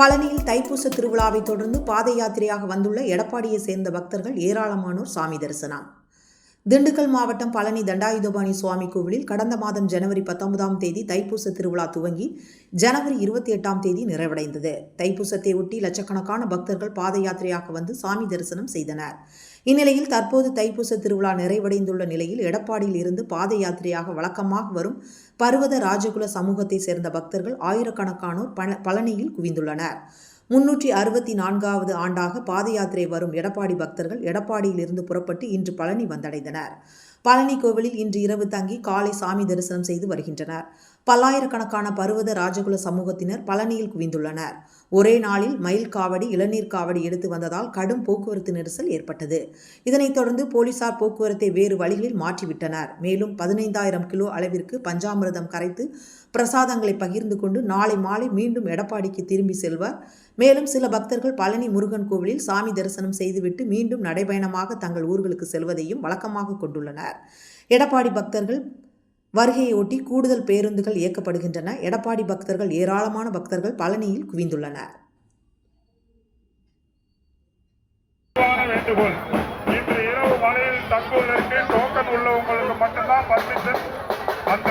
பழனியில் தைப்பூச திருவிழாவை தொடர்ந்து பாத யாத்திரையாக வந்துள்ள எடப்பாடியை சேர்ந்த பக்தர்கள் ஏராளமானோர் சாமி தரிசனம். திண்டுக்கல் மாவட்டம் பழனி தண்டாயுதபாணி சுவாமி கோவிலில் கடந்த மாதம் ஜனவரி பத்தொன்பதாம் தேதி தைப்பூச திருவிழா துவங்கி ஜனவரி இருபத்தி எட்டாம் தேதி நிறைவடைந்தது. தைப்பூசத்தை ஒட்டி லட்சக்கணக்கான பக்தர்கள் பாத யாத்திரையாக வந்து சாமி தரிசனம் செய்தனர். இந்நிலையில் தற்போது தைப்பூச திருவிழா நிறைவடைந்துள்ள நிலையில் எடப்பாடியில் இருந்து பாத யாத்திரையாக வழக்கமாக வரும் பர்வத ராஜகுல சமூகத்தை சேர்ந்த பக்தர்கள் ஆயிரக்கணக்கானோர் பழ- பழனியில் குவிந்துள்ளனர். முன்னூற்றி அறுபத்தி நான்காவது ஆண்டாக பாத யாத்திரை வரும் எடப்பாடி பக்தர்கள் எடப்பாடியிலிருந்து புறப்பட்டு இன்று பழனி வந்தடைந்தனர். பழனி கோவிலில் இன்று இரவு தங்கி காலை சாமி தரிசனம் செய்து வருகின்றனர். பல்லாயிரக்கணக்கான பருவத ராஜகுல சமூகத்தினர் பழனியில் குவிந்துள்ளனர். ஒரே நாளில் மயில் காவடி இளநீர் காவடி எடுத்து வந்ததால் கடும் போக்குவரத்து நெரிசல் ஏற்பட்டது. இதனைத் தொடர்ந்து போலீசார் போக்குவரத்தை வேறு வழிகளில் மாற்றிவிட்டனர். மேலும் பதினைந்தாயிரம் கிலோ அளவிற்கு பஞ்சாமிரதம் கரைத்து பிரசாதங்களை பகிர்ந்து கொண்டு நாளை மாலை மீண்டும் எடப்பாடிக்கு திரும்பி செல்வர். மேலும் சில பக்தர்கள் பழனி முருகன் கோவிலில் சாமி தரிசனம் செய்துவிட்டு மீண்டும் நடைபயணமாக தங்கள் ஊர்களுக்கு செல்வதையும் வழக்கமாக கொண்டுள்ளனர். எடப்பாடி பக்தர்கள் வருகையொட்டி கூடுதல் பேருந்துகள் இயக்கப்படுகின்றன. எடப்பாடி பக்தர்கள் ஏராளமான பக்தர்கள் பழனியில் குவிந்துள்ளனர். இன்று இரவு மலையில் தங்குவதற்கு டோக்கன் உள்ளவங்களுக்கு மட்டும்தான் பர்மிஷன் அந்த